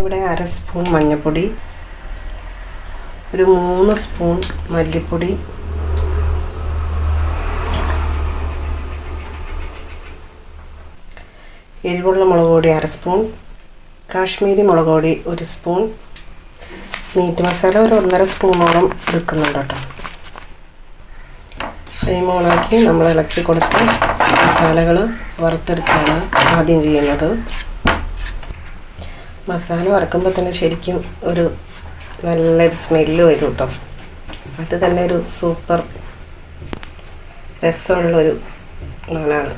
ഇവിടെ അര സ്പൂൺ മഞ്ഞൾപ്പൊടി ഒരു മൂന്ന് സ്പൂൺ മല്ലിപ്പൊടി എരിവുള്ള മുളക് പൊടി അര സ്പൂൺ കാശ്മീരി മുളക് പൊടി ഒരു സ്പൂൺ. മീറ്റ് മസാല ഒരു ഒന്നര സ്പൂണോളം എടുക്കുന്നുണ്ട് കേട്ടോ. ഫ്ലെയിം ഓണാക്കി നമ്മൾ ഇളക്കി കൊടുത്ത് മസാലകൾ വറുത്തെടുക്കുകയാണ് ആദ്യം ചെയ്യുന്നത്. മസാല വറക്കുമ്പോൾ തന്നെ ശരിക്കും ഒരു നല്ലൊരു സ്മെല്ല് വരും കേട്ടോ അത് തന്നെ ഒരു സൂപ്പർ രസമുള്ളൊരു നാളാണ്.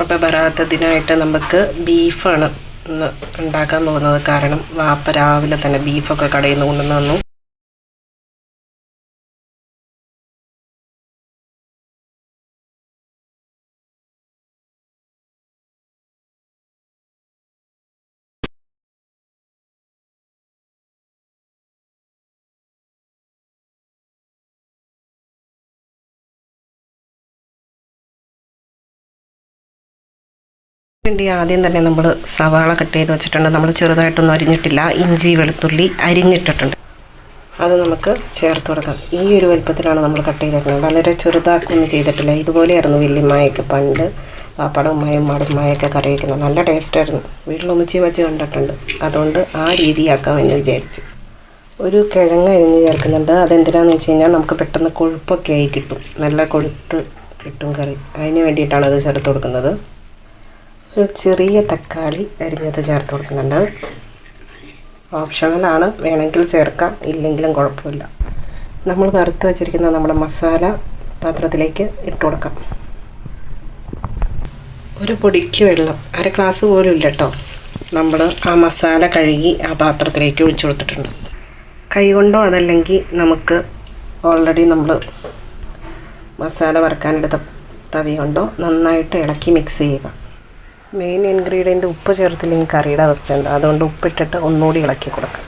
അപ്പോൾ ബറാത്തതിനായിട്ട് നമുക്ക് ബീഫാണ് ഇന്ന് ഉണ്ടാക്കാൻ പോകുന്നത്. കാരണം വാപ്പ രാവിലെ തന്നെ ബീഫൊക്കെ കടയിൽ നിന്ന് കൊണ്ടുവന്ന് വേണ്ടി ആദ്യം തന്നെ നമ്മൾ സവാള കട്ട് ചെയ്ത് വെച്ചിട്ടുണ്ട്. നമ്മൾ ചെറുതായിട്ടൊന്നും അരിഞ്ഞിട്ടില്ല. ഇഞ്ചി വെളുത്തുള്ളി അരിഞ്ഞിട്ടിട്ടുണ്ട്. അത് നമുക്ക് ചേർത്ത് കൊടുക്കാം. ഈ ഒരു വലുപ്പത്തിലാണ് നമ്മൾ കട്ട് ചെയ്തിരിക്കുന്നത് വളരെ ചെറുതാക്കൊന്നും ചെയ്തിട്ടില്ല. ഇതുപോലെയായിരുന്നു വല്യമ്മയൊക്കെ പണ്ട് പാപ്പട ഉമ്മയും മടുമ്മയൊക്കെ കറി വയ്ക്കുന്നത് നല്ല ടേസ്റ്റായിരുന്നു. വീട്ടിൽ ഉമ്മച്ചി വെച്ച് കണ്ടിട്ടുണ്ട്. അതുകൊണ്ട് ആ രീതിയാക്കാം എന്ന് വിചാരിച്ച്. ഒരു കിഴങ്ങ് അരിഞ്ഞ് ചേർക്കുന്നുണ്ട്. അതെന്തിനാന്ന് വെച്ച് കഴിഞ്ഞാൽ നമുക്ക് പെട്ടെന്ന് കൊഴുപ്പൊക്കെ ആയി കിട്ടും. നല്ല കൊഴുത്ത് കിട്ടും കറി. അതിന് വേണ്ടിയിട്ടാണ് അത് ചേർത്ത് കൊടുക്കുന്നത്. ഒരു ചെറിയ തക്കാളി അരിഞ്ഞത് ചേർത്ത് കൊടുക്കുന്നുണ്ട്. ഓപ്ഷണലാണ്. വേണമെങ്കിൽ ചേർക്കാം. ഇല്ലെങ്കിലും കുഴപ്പമില്ല. നമ്മൾ വറുത്ത് വച്ചിരിക്കുന്ന നമ്മുടെ മസാല പാത്രത്തിലേക്ക് ഇട്ട് കൊടുക്കാം. ഒരു പൊടിക്ക് വെള്ളം. അര ഗ്ലാസ് പോലും ഇല്ല കേട്ടോ നമ്മൾ ആ മസാല കഴുകി ആ പാത്രത്തിലേക്ക് ഒഴിച്ചു കൊടുത്തിട്ടുണ്ട്. കൈ കൊണ്ടോ അതല്ലെങ്കിൽ നമുക്ക് ഓൾറെഡി നമ്മൾ മസാല വറുക്കാനെടുത്ത തവി കൊണ്ടോ നന്നായിട്ട് ഇളക്കി മിക്സ് ചെയ്യുക. മെയിൻ ഇൻഗ്രീഡിയന്റ് ഉപ്പ് ചേർത്തില്ലെങ്കിൽ കറിയുടെ അവസ്ഥ എന്താ? അതുകൊണ്ട് ഉപ്പിട്ടിട്ട് ഒന്നുകൂടി ഇളക്കി കൊടുക്കാം.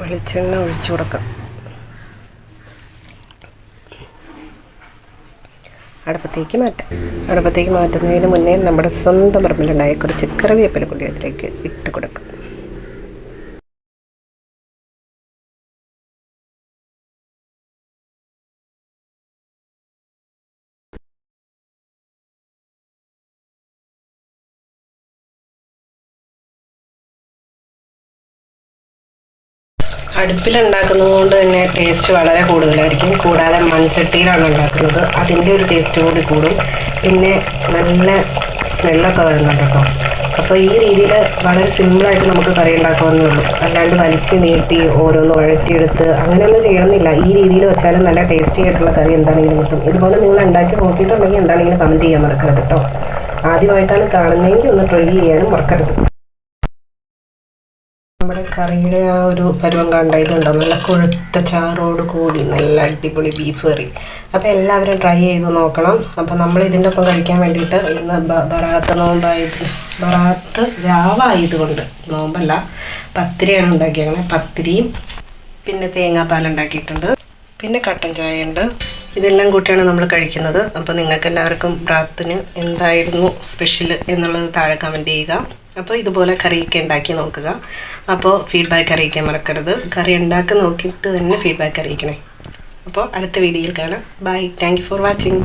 വെളിച്ചെണ്ണ ഒഴിച്ചു കൊടുക്കാം. അടുപ്പത്തേക്ക് മാറ്റാം. അടുപ്പത്തേക്ക് മാറ്റുന്നതിന് മുന്നേ നമ്മുടെ സ്വന്തം പറമ്പിലുണ്ടായ കുറച്ച് കറിവേപ്പില കൂടി അതിലേക്ക് ഇട്ട് കൊടുക്കാം. അടുപ്പിലുണ്ടാക്കുന്നത് കൊണ്ട് തന്നെ ടേസ്റ്റ് വളരെ കൂടുതലായിരിക്കും. കൂടാതെ മൺചട്ടിയിലാണ് ഉണ്ടാക്കുന്നത്. അതിന്റെ ഒരു ടേസ്റ്റ് കൂടി കൂടും. പിന്നെ നല്ല സ്മെല്ലൊക്കെ വരുന്നുണ്ട് കേട്ടോ. അപ്പോൾ ഈ രീതിയിൽ വളരെ സിമ്പിളായിട്ട് നമുക്ക് കറി ഉണ്ടാക്കാവുന്നേ ഉള്ളൂ. അല്ലാണ്ട് വലിച്ച് നീട്ടി ഓരോന്ന് വഴറ്റിയെടുത്ത് അങ്ങനെയൊന്നും ചെയ്യണമെന്നില്ല. ഈ രീതിയിൽ വെച്ചാലും നല്ല ടേസ്റ്റി ആയിട്ടുള്ള കറി എന്താണെങ്കിലും കിട്ടും. ഇതുപോലെ നിങ്ങൾ ഉണ്ടാക്കി നോക്കിയിട്ടുണ്ടെങ്കിൽ എന്താണെങ്കിലും കമന്റ് ചെയ്യാൻ മറക്കരുത് കേട്ടോ. ആദ്യമായിട്ടാണ് കാണുന്നതെങ്കിൽ ഒന്ന് ട്രൈ ചെയ്യാനും മറക്കരുത്. നമ്മുടെ കറിയുടെ ആ ഒരു പരുവം കണ്ട ഇതുണ്ടോ നല്ല കൊഴുത്ത ചാറോട് കൂടി നല്ല അടിപൊളി ബീഫ് കറി അപ്പോൾ എല്ലാവരും ട്രൈ ചെയ്ത് നോക്കണം. അപ്പോൾ നമ്മൾ ഇതിന്റെ ഒപ്പം കഴിക്കാൻ വേണ്ടിയിട്ട് ഇന്ന് ബറാത്ത് നോമ്പായിട്ട് ബറാത്ത് രാവായതുകൊണ്ട് നോമ്പല്ല പത്തിരിയാണ് ഉണ്ടാക്കിയത് പത്തിരിയും പിന്നെ തേങ്ങാപ്പാൽ ഉണ്ടാക്കിയിട്ടുണ്ട്. പിന്നെ കട്ടൻ ചായ ഉണ്ട് ഇതെല്ലാം കൂട്ടിയാണ് നമ്മൾ കഴിക്കുന്നത്. അപ്പോൾ നിങ്ങൾക്ക് എല്ലാവർക്കും ബ്രാത്തിന് എന്തായിരുന്നു സ്പെഷ്യൽ എന്നുള്ളത് താഴെ കമന്റ് ചെയ്യുക. അപ്പോൾ ഇതുപോലെ കറിയൊക്കെ ഉണ്ടാക്കി നോക്കുക. അപ്പോൾ ഫീഡ്ബാക്ക് അറിയിക്കാൻ മറക്കരുത്. കറി ഉണ്ടാക്കി നോക്കിയിട്ട് തന്നെ ഫീഡ്ബാക്ക് അറിയിക്കണേ. അപ്പോൾ അടുത്ത വീഡിയോയിൽ കാണാം. Bye thank for watching